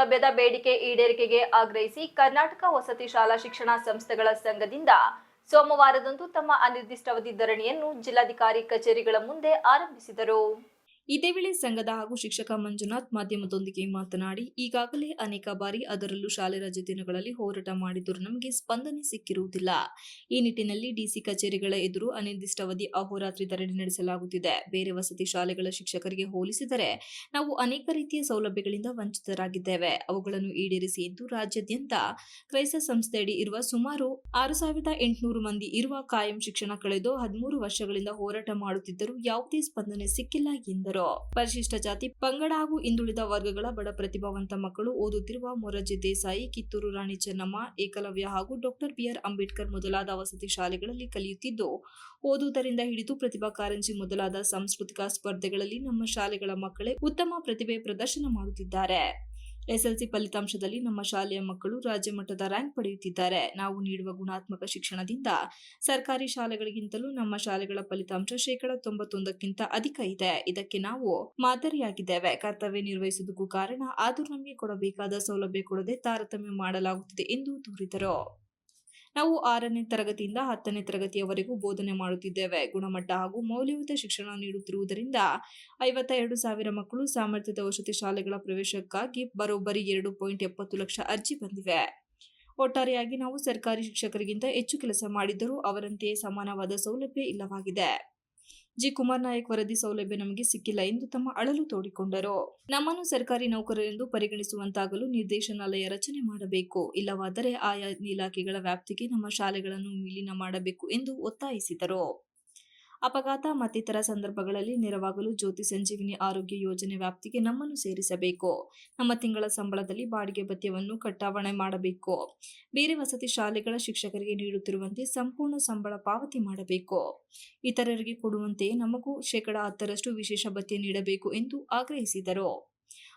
ಸೌಲಭ್ಯದ ಬೇಡಿಕೆ ಈಡೇರಿಕೆಗೆ ಆಗ್ರಹಿಸಿ ಕರ್ನಾಟಕ ವಸತಿ ಶಾಲಾ ಶಿಕ್ಷಣ ಸಂಸ್ಥೆಗಳ ಸಂಘದಿಂದ ಸೋಮವಾರದಂದು ತಮ್ಮ ಅನಿರ್ದಿಷ್ಟಾವಧಿ ಧರಣಿಯನ್ನು ಜಿಲ್ಲಾಧಿಕಾರಿ ಕಚೇರಿಗಳ ಮುಂದೆ ಆರಂಭಿಸಿದರು. ಇದೇ ವೇಳೆ ಸಂಘದ ಹಾಗೂ ಶಿಕ್ಷಕ ಮಂಜುನಾಥ್ ಮಾಧ್ಯಮದೊಂದಿಗೆ ಮಾತನಾಡಿ, ಈಗಾಗಲೇ ಅನೇಕ ಬಾರಿ ಅದರಲ್ಲೂ ಶಾಲೆ ರಜೆ ದಿನಗಳಲ್ಲಿ ಹೋರಾಟ ಮಾಡಿದರೂ ನಮಗೆ ಸ್ಪಂದನೆ ಸಿಕ್ಕಿರುವುದಿಲ್ಲ. ಈ ನಿಟ್ಟಿನಲ್ಲಿ ಡಿಸಿ ಕಚೇರಿಗಳ ಎದುರು ಅನಿರ್ದಿಷ್ಟಾವಧಿ ಅಹೋರಾತ್ರಿ ಧರಣಿ ನಡೆಸಲಾಗುತ್ತಿದೆ. ಬೇರೆ ವಸತಿ ಶಾಲೆಗಳ ಶಿಕ್ಷಕರಿಗೆ ಹೋಲಿಸಿದರೆ, ನಾವು ಅನೇಕ ರೀತಿಯ ಸೌಲಭ್ಯಗಳಿಂದ ವಂಚಿತರಾಗಿದ್ದೇವೆ. ಅವುಗಳನ್ನು ಈಡೇರಿಸಿ ಎಂದು ರಾಜ್ಯಾದ್ಯಂತ ಕ್ರೈಸ್ತ ಸಂಸ್ಥೆಯಡಿ ಇರುವ ಸುಮಾರು ಆರು ಸಾವಿರದ ಎಂಟುನೂರು ಮಂದಿ ಇರುವ ಕಾಯಂ ಶಿಕ್ಷಣ ಕಳೆದು ಹದಿಮೂರು ವರ್ಷಗಳಿಂದ ಹೋರಾಟ ಮಾಡುತ್ತಿದ್ದರೂ ಯಾವುದೇ ಸ್ಪಂದನೆ ಸಿಕ್ಕಿಲ್ಲ ಎಂದರು. ಪರಿಶಿಷ್ಟ ಜಾತಿ, ಪಂಗಡ ಹಾಗೂ ಹಿಂದುಳಿದ ವರ್ಗಗಳ ಬಡ ಪ್ರತಿಭಾವಂತ ಮಕ್ಕಳು ಓದುತ್ತಿರುವ ಮೊರಜಿ ದೇಸಾಯಿ, ಕಿತ್ತೂರು ರಾಣಿ ಚೆನ್ನಮ್ಮ, ಏಕಲವ್ಯ ಹಾಗೂ ಡಾಕ್ಟರ್ ಬಿಆರ್ ಅಂಬೇಡ್ಕರ್ ಮೊದಲಾದ ವಸತಿ ಶಾಲೆಗಳಲ್ಲಿ ಕಲಿಯುತ್ತಿದ್ದು, ಓದುವುದರಿಂದ ಹಿಡಿದು ಪ್ರತಿಭಾ ಕಾರಂಜಿ ಮೊದಲಾದ ಸಾಂಸ್ಕೃತಿಕ ಸ್ಪರ್ಧೆಗಳಲ್ಲಿ ನಮ್ಮ ಶಾಲೆಗಳ ಮಕ್ಕಳೇ ಉತ್ತಮ ಪ್ರತಿಭೆ ಪ್ರದರ್ಶನ ಮಾಡುತ್ತಿದ್ದಾರೆ. ಎಸ್ಎಲ್ಸಿ ಫಲಿತಾಂಶದಲ್ಲಿ ನಮ್ಮ ಶಾಲೆಯ ಮಕ್ಕಳು ರಾಜ್ಯ ಮಟ್ಟದ ರ್ಯಾಂಕ್ ಪಡೆಯುತ್ತಿದ್ದಾರೆ. ನಾವು ನೀಡುವ ಗುಣಾತ್ಮಕ ಶಿಕ್ಷಣದಿಂದ ಸರ್ಕಾರಿ ಶಾಲೆಗಳಿಗಿಂತಲೂ ನಮ್ಮ ಶಾಲೆಗಳ ಫಲಿತಾಂಶ ಶೇಕಡ ತೊಂಬತ್ತೊಂದಕ್ಕಿಂತ ಅಧಿಕ ಇದೆ. ಇದಕ್ಕೆ ನಾವು ಮಾದರಿಯಾಗಿದ್ದೇವೆ. ಕರ್ತವ್ಯ ನಿರ್ವಹಿಸುವುದಕ್ಕೂ ಕಾರಣ ಆದರೂ ನಮಗೆ ಕೊಡಬೇಕಾದ ಸೌಲಭ್ಯ ಕೊಡದೆ ತಾರತಮ್ಯ ಮಾಡಲಾಗುತ್ತಿದೆ ಎಂದು ದೂರಿದರು. ನಾವು ಆರನೇ ತರಗತಿಯಿಂದ ಹತ್ತನೇ ತರಗತಿಯವರೆಗೂ ಬೋಧನೆ ಮಾಡುತ್ತಿದ್ದೇವೆ. ಗುಣಮಟ್ಟ ಹಾಗೂ ಮೌಲ್ಯಯುತ ಶಿಕ್ಷಣ ನೀಡುತ್ತಿರುವುದರಿಂದ ಐವತ್ತ ಎರಡು ಸಾವಿರ ಮಕ್ಕಳು ಸಾಮರ್ಥ್ಯದ ವಸತಿ ಶಾಲೆಗಳ ಪ್ರವೇಶಕ್ಕಾಗಿ ಬರೋಬ್ಬರಿ ಎರಡು ಪಾಯಿಂಟ್ ಎಪ್ಪತ್ತು ಲಕ್ಷ ಅರ್ಜಿ ಬಂದಿವೆ. ಒಟ್ಟಾರೆಯಾಗಿ ನಾವು ಸರ್ಕಾರಿ ಶಿಕ್ಷಕರಿಗಿಂತ ಹೆಚ್ಚು ಕೆಲಸ ಮಾಡಿದ್ದರೂ ಅವರಂತೆಯೇ ಸಮಾನವಾದ ಸೌಲಭ್ಯ ಇಲ್ಲವಾಗಿದೆ. ಜಿ ಕುಮಾರ್ ನಾಯಕ್ ವರದಿ ಸೌಲಭ್ಯ ನಮಗೆ ಸಿಕ್ಕಿಲ್ಲ ಎಂದು ತಮ್ಮ ಅಳಲು ತೋಡಿಕೊಂಡರು. ನಮ್ಮನ್ನು ಸರ್ಕಾರಿ ನೌಕರರೆಂದು ಪರಿಗಣಿಸುವಂತಾಗಲು ನಿರ್ದೇಶನಾಲಯ ರಚನೆ ಮಾಡಬೇಕು. ಇಲ್ಲವಾದರೆ ಆಯಾ ಇಲಾಖೆಗಳ ವ್ಯಾಪ್ತಿಗೆ ನಮ್ಮ ಶಾಲೆಗಳನ್ನು ವಿಲೀನ ಮಾಡಬೇಕು ಎಂದು ಒತ್ತಾಯಿಸಿದರು. ಅಪಘಾತ ಮತ್ತಿತರ ಸಂದರ್ಭಗಳಲ್ಲಿ ನೆರವಾಗಲು ಜ್ಯೋತಿ ಸಂಜೀವಿನಿ ಆರೋಗ್ಯ ಯೋಜನೆ ವ್ಯಾಪ್ತಿಗೆ ನಮ್ಮನ್ನು ಸೇರಿಸಬೇಕು. ನಮ್ಮ ತಿಂಗಳ ಸಂಬಳದಲ್ಲಿ ಬಾಡಿಗೆ ಭತ್ಯವನ್ನು ಕಟ್ಟಾವಣೆ ಮಾಡಬೇಕು. ಬೇರೆ ವಸತಿ ಶಾಲೆಗಳ ಶಿಕ್ಷಕರಿಗೆ ನೀಡುತ್ತಿರುವಂತೆ ಸಂಪೂರ್ಣ ಸಂಬಳ ಪಾವತಿ ಮಾಡಬೇಕು. ಇತರರಿಗೆ ಕೊಡುವಂತೆ ನಮಗೂ ಶೇಕಡ ಹತ್ತರಷ್ಟು ವಿಶೇಷ ಭತ್ಯೆ ನೀಡಬೇಕು ಎಂದು ಆಗ್ರಹಿಸಿದರು.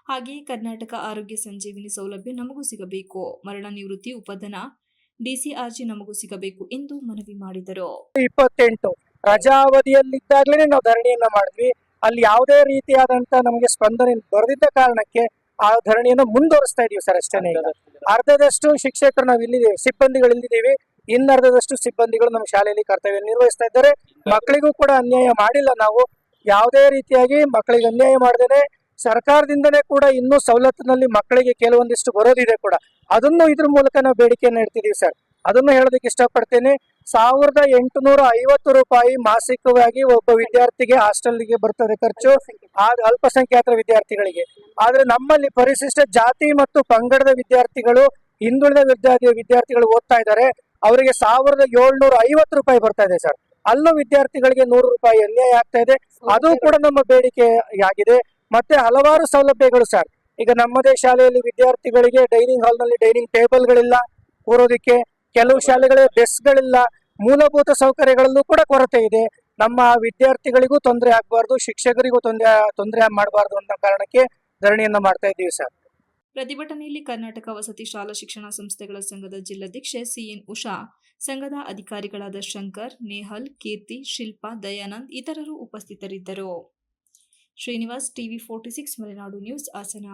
ಹಾಗೆಯೇ ಕರ್ನಾಟಕ ಆರೋಗ್ಯ ಸಂಜೀವಿನಿ ಸೌಲಭ್ಯ ನಮಗೂ ಸಿಗಬೇಕು. ಮರಣ ನಿವೃತ್ತಿ ಉಪಧನ ಡಿಸಿಆರ್ಜಿ ನಮಗೂ ಸಿಗಬೇಕು ಎಂದು ಮನವಿ ಮಾಡಿದರು. ಇಪ್ಪತ್ತೆಂಟು. ರಜಾ ಅವಧಿಯಲ್ಲಿದ್ದಾಗಲೇ ನಾವು ಧರಣಿಯನ್ನ ಮಾಡಿದ್ವಿ. ಅಲ್ಲಿ ಯಾವುದೇ ರೀತಿಯಾದಂತ ನಮಗೆ ಸ್ಪಂದನೆ ಬರೆದಿದ್ದ ಕಾರಣಕ್ಕೆ ಆ ಧರಣಿಯನ್ನು ಮುಂದುವರಿಸ್ತಾ ಇದೀವಿ ಸರ್ ಅಷ್ಟೇ ಅರ್ಧದಷ್ಟು ಶಿಕ್ಷಕರು ನಾವು ಇಲ್ಲಿದ್ದೀವಿ ಸಿಬ್ಬಂದಿಗಳು ಇಲ್ಲಿದ್ದೀವಿ. ಇನ್ನರ್ಧದಷ್ಟು ಸಿಬ್ಬಂದಿಗಳು ನಮ್ಮ ಶಾಲೆಯಲ್ಲಿ ಕರ್ತವ್ಯ ನಿರ್ವಹಿಸ್ತಾ ಇದ್ದಾರೆ. ಮಕ್ಕಳಿಗೂ ಕೂಡ ಅನ್ಯಾಯ ಮಾಡಿಲ್ಲ ನಾವು. ಯಾವುದೇ ರೀತಿಯಾಗಿ ಮಕ್ಕಳಿಗೆ ಅನ್ಯಾಯ ಮಾಡದೇನೆ, ಸರ್ಕಾರದಿಂದನೇ ಕೂಡ ಇನ್ನೂ ಸವಲತ್ತಿನಲ್ಲಿ ಮಕ್ಕಳಿಗೆ ಕೆಲವೊಂದಿಷ್ಟು ಬರೋದಿದೆ ಕೂಡ. ಅದನ್ನು ಇದ್ರ ಮೂಲಕ ನಾವು ಬೇಡಿಕೆಯನ್ನು ಇಡ್ತಿದೀವಿ ಸರ್. ಅದನ್ನು ಹೇಳೋದಕ್ಕೆ ಇಷ್ಟಪಡ್ತೇನೆ. ಸಾವಿರದ ಎಂಟುನೂರ ಐವತ್ತು ರೂಪಾಯಿ ಮಾಸಿಕವಾಗಿ ಒಬ್ಬ ವಿದ್ಯಾರ್ಥಿಗೆ ಹಾಸ್ಟೆಲ್ಗೆ ಬರ್ತದೆ ಖರ್ಚು. ಅಲ್ಪಸಂಖ್ಯಾತ ಅಲ್ಪಸಂಖ್ಯಾತರ ವಿದ್ಯಾರ್ಥಿಗಳಿಗೆ. ಆದ್ರೆ ನಮ್ಮಲ್ಲಿ ಪರಿಶಿಷ್ಟ ಜಾತಿ ಮತ್ತು ಪಂಗಡದ ವಿದ್ಯಾರ್ಥಿಗಳು, ಹಿಂದುಳಿದ ವಿದ್ಯಾರ್ಥಿ ವಿದ್ಯಾರ್ಥಿಗಳು ಓದ್ತಾ ಇದ್ದಾರೆ. ಅವರಿಗೆ ಸಾವಿರದ ಏಳ್ನೂರ ಐವತ್ತು ರೂಪಾಯಿ ಬರ್ತಾ ಇದೆ ಸರ್. ಅಲ್ಲೂ ವಿದ್ಯಾರ್ಥಿಗಳಿಗೆ ನೂರು ರೂಪಾಯಿ ಅನ್ಯಾಯ ಆಗ್ತಾ ಇದೆ. ಅದು ಕೂಡ ನಮ್ಮ ಬೇಡಿಕೆ ಆಗಿದೆ. ಮತ್ತೆ ಹಲವಾರು ಸೌಲಭ್ಯಗಳು ಸರ್. ಈಗ ನಮ್ಮದೇ ಶಾಲೆಯಲ್ಲಿ ವಿದ್ಯಾರ್ಥಿಗಳಿಗೆ ಡೈನಿಂಗ್ ಹಾಲ್ನಲ್ಲಿ ಡೈನಿಂಗ್ ಟೇಬಲ್ಗಳಿಲ್ಲ. ಕೂರೋದಿಕ್ಕೆ ಕೆಲವು ಶಾಲೆಗಳಲ್ಲಿ ಡೆಸ್ಕ್ಗಳಿಲ್ಲ ಮೂಲಭೂತ ಸೌಕರ್ಯಗಳಲ್ಲೂ ಕೂಡ ಕೊರತೆ ಇದೆ. ನಮ್ಮ ವಿದ್ಯಾರ್ಥಿಗಳಿಗೂ ತೊಂದರೆ ಆಗಬಾರ್ದು, ಶಿಕ್ಷಕರಿಗೂ ತೊಂದರೆ ತೊಂದರೆ ಮಾಡಬಾರ್ದು ಅನ್ನೋ ಕಾರಣಕ್ಕೆ ಧರಣಿಯನ್ನ ಮಾಡ್ತಾ ಇದ್ದೀವಿ ಸರ್. ಪ್ರತಿಭಟನೆಯಲ್ಲಿ ಕರ್ನಾಟಕ ವಸತಿ ಶಾಲಾ ಶಿಕ್ಷಣ ಸಂಸ್ಥೆಗಳ ಸಂಘದ ಜಿಲ್ಲಾಧ್ಯಕ್ಷೆ ಸಿಎನ್ ಉಷಾ, ಸಂಘದ ಅಧಿಕಾರಿಗಳಾದ ಶಂಕರ್, ನೇಹಲ್, ಕೀರ್ತಿ, ಶಿಲ್ಪಾ, ದಯಾನಂದ್ ಇತರರು ಉಪಸ್ಥಿತರಿದ್ದರು. Srinivas TV forty six, Malenadu news, Hassan.